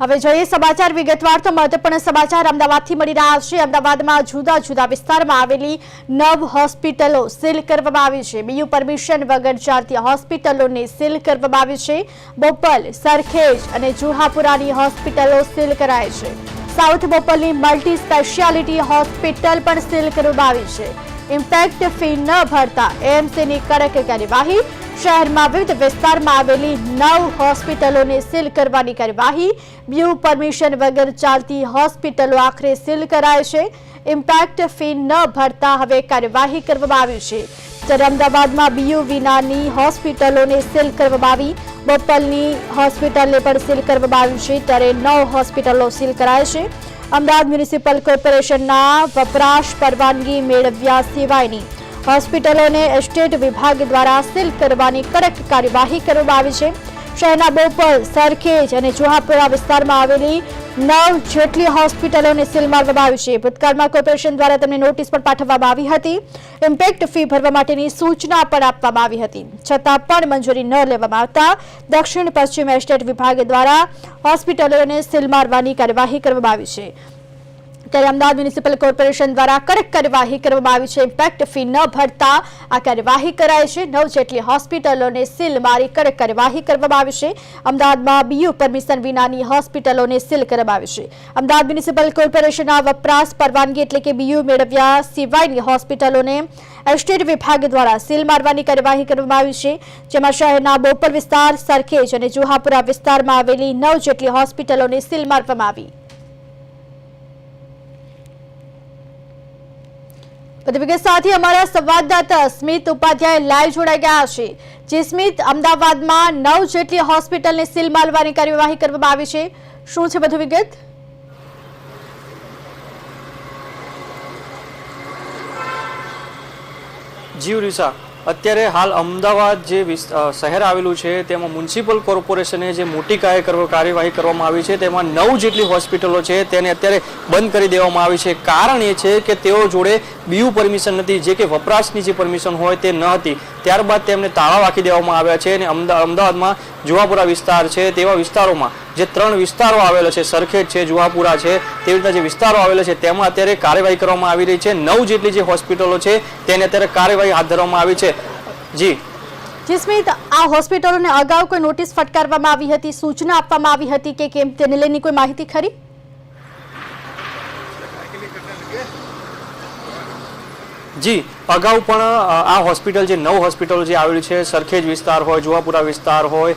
હવે જોઈએ સમાચાર વિગતવાર તો મહત્વપૂર્ણ સમાચાર અમદાવાદથી મળી રહ્યા છે. અમદાવાદમાં જુદા જુદા વિસ્તારમાં આવેલી નવ હોસ્પિટલો સીલ કરવામાં આવી છે. બીયુ પરમિશન વગર ચાલતી હોસ્પિટલોને સીલ કરવામાં આવી છે. બોપલ, સરખેજ અને જુહાપુરાની હોસ્પિટલો સીલ કરાય છે. સાઉથ બોપલની મલ્ટી સ્પેશિયાલિટી હોસ્પિટલ પણ સીલ કરવામાં આવી છે. ઇમ્પેક્ટ ફી ન ભરતા એએમસીની કડક કાર્યવાહી, શહેરમાં વિવિધ વિસ્તારમાં આવેલી નવ હોસ્પિટલોને સીલ કરવાની કાર્યવાહી, બ્યુ પરમિશન વગર ચાલતી હોસ્પિટલો આખરે સીલ કરાય છે. ઇમ્પેક્ટ ફી ન ભરતા હવે કાર્યવાહી કરવામાં આવી છે. ત્યારે અમદાવાદમાં બીયુ વિનાની હોસ્પિટલોને સીલ કરવામાં આવી. બોપલની હોસ્પિટલને પણ સીલ કરવામાં આવી છે. ત્યારે નવ હોસ્પિટલો સીલ કરાય છે. અમદાવાદ મ્યુનિસિપલ કોર્પોરેશનના વપરાશ પરવાનગી મેળવ્યા સિવાયની હોસ્પિટલોને એસ્ટેટ વિભાગ દ્વારા સીલ કરવાની કડક કાર્યવાહી કરવામાં આવી છે. શહેરના બોપલ, સરખેજ અને જુહાપુરા વિસ્તારમાં આવેલી નવ જેટલી હોસ્પિટલોને સીલ મારવામાં આવી છે. ભૂતકાળમાં કોર્પોરેશન દ્વારા તેમને નોટિસ પણ પાઠવવામાં આવી હતી. ઇમ્પેક્ટ ફી ભરવા માટેની સૂચના પણ આપવામાં આવી હતી. છતાં પણ મંજૂરી ન લેવામાં આવતા દક્ષિણ પશ્ચિમ એસ્ટેટ વિભાગ દ્વારા હોસ્પિટલોને સીલ મારવાની કાર્યવાહી કરવામાં આવી છે. ત્યારે અમદાવાદ મ્યુનિસિપલ કોર્પોરેશન દ્વારા કડક કાર્યવાહી કરવામાં આવી છે. ઇમ્પેક્ટ ફી ન ભરતા આ કાર્યવાહી કરાય છે. નવ જેટલી હોસ્પિટલોને સીલ મારી કડક કાર્યવાહી કરવામાં આવી છે. અમદાવાદમાં બીયુ પરમિશન વિનાની હોસ્પિટલોને સીલ કરવામાં આવી છે. અમદાવાદ મ્યુનિસિપલ કોર્પોરેશનના વપરાશ પરવાનગી એટલે કે બીયુ મેળવ્યા સિવાયની હોસ્પિટલોને એસ્ટેટ વિભાગ દ્વારા સીલ મારવાની કાર્યવાહી કરવામાં આવી છે. જેમાં શહેરના બોપર વિસ્તાર, સરખેજ અને જુહાપુરા વિસ્તારમાં આવેલી નવ જેટલી હોસ્પિટલોને સીલ મારવામાં આવી. વિગત સાથે અમારા સંવાદદાતા સ્મિત ઉપાધ્યાય લાઈવ જોડાઈ ગયા છે. જે સ્મિત અમદાવાદમાં નવ જેટલી હોસ્પિટલને સીલ મારવાની કાર્યવાહી કરવામાં આવી છે. શું છે વધુ વિગત? જીવ રીસા અત્યારે હાલ અમદાવાદ જે શહેર આવેલું છે, તેમાં મ્યુનિસિપલ કોર્પોરેશને જે મોટી કાર્ય કાર્યવાહી કરવામાં આવી છે, તેમાં નવ જેટલી હોસ્પિટલો છે, તેને અત્યારે બંધ કરી દેવામાં આવી છે. કારણ એ છે કે તેઓ જોડે બીયુ પરમિશન નથી, જે કે વપરાશની જે પરમિશન હોય તે ન હતી. ત્યારબાદ તેમને તાળા વાંકી દેવામાં આવ્યા છે અને અમદા- અમદાવાદમાં જુવાપુરા વિસ્તાર છે, તેવા વિસ્તારોમાં જે ત્રણ વિસ્તારો આવેલો છે, સરખેજ છે, જુહાપુરા છે, તેવી રીતના જે વિસ્તારો આવેલો છે, તેમાં અત્યારે કાર્યવાહી કરવામાં આવી રહી છે. નવ જેટલી જે હોસ્પિટલો છે, તેને અત્યારે કાર્યવાહી હાથ ધરવામાં આવી છે. જી. જીસ્મિત આ હોસ્પિટલોને અગાઉ કોઈ નોટિસ ફટકારવામાં આવી હતી, સૂચના આપવામાં આવી હતી કે કેમ, તેને લઈને કોઈ માહિતી ખરી? જી, અગાઉ પણ આ હોસ્પિટલ જે નવ હોસ્પિટલો જે આવેલી છે, સરખેજ વિસ્તાર હોય જુહાપુરા વિસ્તાર હોય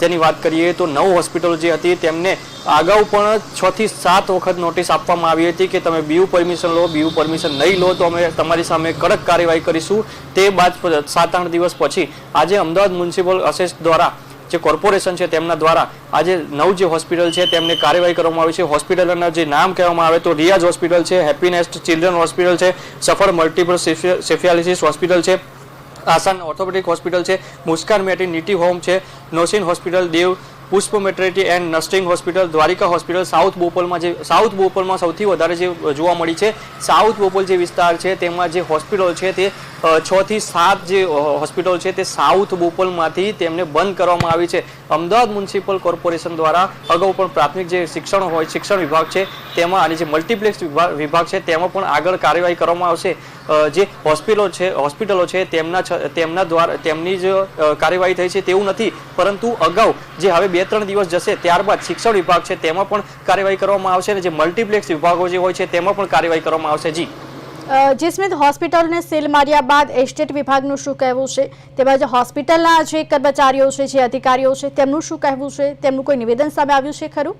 તેની વાત કરીએ તો નવ હોસ્પિટલો જે હતી તેમને અગાઉ પણ છ થી સાત વખત નોટિસ આપવામાં આવી હતી કે તમે બીયુ પરમિશન લો, બીયુ પરમિશન નહીં લો, તો અમે તમારી સામે કડક કાર્યવાહી કરીશું. તે બાદ સાત આઠ દિવસ પછી આજે અમદાવાદ મ્યુનિસિપલ અસેસ દ્વારા જે કોર્પોરેશન છે તેમના દ્વારા આજે નવ જે હોસ્પિટલ છે તેમને કાર્યવાહી કરવામાં આવી છે. હોસ્પિટલના જે નામ કહેવામાં આવે તો રિયાઝ હોસ્પિટલ છે, હેપીનેસ્ટ ચિલ્ડ્રન હોસ્પિટલ છે, સફળ મલ્ટિપલ સેફિયાલિસિસ હોસ્પિટલ છે, આસાન ઓર્થોપેડિક હોસ્પિટલ છે, મુસ્કાન મેટર્નિટી હોમ છે, નોસિન hospital, Dev Pushp maternity and nursing hospital, Dwarika hospital, south બોપલમાં જે સાઉથ બોપલમાં સૌથી વધારે જે જોવા મળી છે, સાઉથ બોપલ જે વિસ્તાર છે, તેમાં જે હોસ્પિટલ છે, તે છ થી સાત જે હોસ્પિટલ છે, તે સાઉથ બોપલમાંથી તેમને બંધ કરવામાં આવી છે. અમદાવાદ મ્યુનિસિપલ કોર્પોરેશન દ્વારા અગાઉ પણ પ્રાથમિક જે શિક્ષણ હોય, શિક્ષણ વિભાગ છે તેમાં અને જે મલ્ટીપ્લેક્સ વિભાગ છે, તેમાં પણ આગળ કાર્યવાહી કરવામાં આવશે. જે હોસ્પિટલો છે હોસ્પિટલો છે, તેમના તેમના દ્વારા તેમની જ કાર્યવાહી થઈ છે તેવું નથી. પરંતુ અગાઉ જે હવે બે ત્રણ દિવસ જશે, ત્યારબાદ શિક્ષણ વિભાગ છે, તેમાં પણ કાર્યવાહી કરવામાં આવશે અને જે મલ્ટીપ્લેક્સ વિભાગો જે હોય છે, તેમાં પણ કાર્યવાહી કરવામાં આવશે. જી. જીસ્મિત હોસ્પિટલને સીલ માર્યા બાદ એસ્ટેટ વિભાગનું શું કહેવું છે? તેમજ હોસ્પિટલના જે કર્મચારીઓ છે, જે અધિકારીઓ છે, તેમનું શું કહેવું છે? તેમનું કોઈ નિવેદન સામે આવ્યું છે ખરું?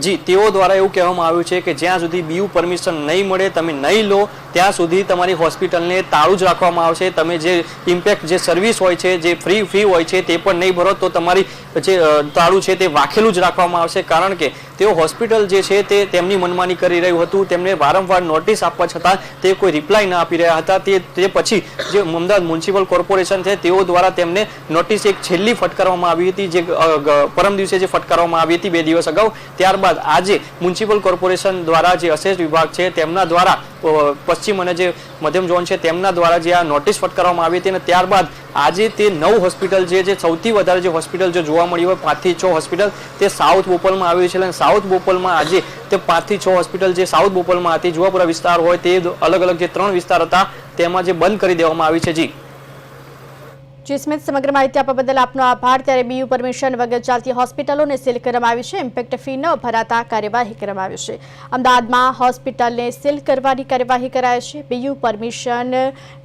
જી, તેઓ દ્વારા એવું કહેવામાં આવ્યું છે કે જ્યાં સુધી બીયુ પરમિશન નહીં મળે, તમે નહીં લો ત્યાં સુધી તમારી હોસ્પિટલને તાળું જ રાખવામાં આવશે. તમે જે ઇમ્પેક્ટ જે સર્વિસ હોય છે, જે ફ્રી ફી હોય છે, તે પણ નહીં ભરો તો તમારી જે તાળું છે તે વાખેલું જ રાખવામાં આવશે. કારણ કે તેઓ હોસ્પિટલ જે છે તે તેમની મનમાની કરી રહ્યું હતું. તેમને વારંવાર નોટિસ આપવા છતાં તે કોઈ રિપ્લાય ન આપી રહ્યા હતા. તે તે પછી જે અમદાવાદ મ્યુનિસિપલ કોર્પોરેશન છે તેઓ દ્વારા તેમને નોટિસ એક છેલ્લી ફટકારવામાં આવી હતી. જે પરમ દિવસે જે ફટકારવામાં આવી હતી બે દિવસ અગાઉ. ત્યારબાદ આજે મ્યુનિસિપલ કોર્પોરેશન દ્વારા જે અસેસ વિભાગ છે તેમના દ્વારા પશ્ચિમ અને જે મધ્યમ ઝોન છે તેમના દ્વારા જે આ નોટિસ ફટકારવામાં આવી હતી અને ત્યારબાદ આજે તે નવ હોસ્પિટલ જે જે સૌથી વધારે જે હોસ્પિટલ જે જોવા મળી હોય પાંચથી છ હોસ્પિટલ, તે સાઉથ બોપલમાં આવી છે. અને સાઉથ બોપલમાં આજે તે પાંચથી છ હોસ્પિટલ જે સાઉથ બોપલમાં હતી, જુવાપુરા વિસ્તાર હોય તે અલગ અલગ જે ત્રણ વિસ્તાર હતા, તેમાં જે બંધ કરી દેવામાં આવી છે. જી. જી સ્મિત સમગ્ર માહિતી આપવા બદલ આપનો આભાર. ત્યારે બીયુ પરમિશન વગર ચાલતી હોસ્પિટલોને સીલ કરવામાં આવી છે. ઇમ્પેક્ટ ફી ન ભરાતા કાર્યવાહી કરવામાં આવી છે. અમદાવાદમાં હોસ્પિટલને સીલ કરવાની કાર્યવાહી કરાય છે. બીયુ પરમિશન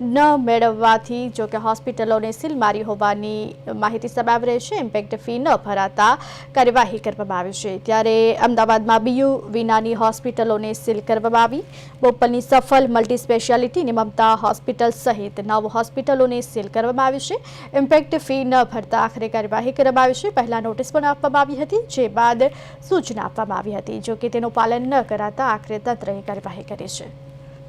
ન મેળવવાથી જો કે હોસ્પિટલોને સીલ મારી હોવાની માહિતી સામે આવી રહી છે. ઇમ્પેક્ટ ફી ન ભરાતા કાર્યવાહી કરવામાં આવી છે. ત્યારે અમદાવાદમાં બીયુ વિનાની હોસ્પિટલોને સીલ કરવામાં આવી. બોપલની સફલ મલ્ટી સ્પેશિયાલિટી અને મમતા હોસ્પિટલ સહિત નવ હોસ્પિટલોને સીલ કરવામાં આવી છે. ઇમ્પેક્ટ ફી ન ભરતા આખરે કાર્યવાહી કરવામાં આવી છે. પહેલા નોટિસ પણ આપવામાં આવી હતી, જે બાદ સૂચના આપવામાં આવી હતી જો કે તેનું પાલન ન કરાતા આખરે તંત્રએ કાર્યવાહી કરી છે.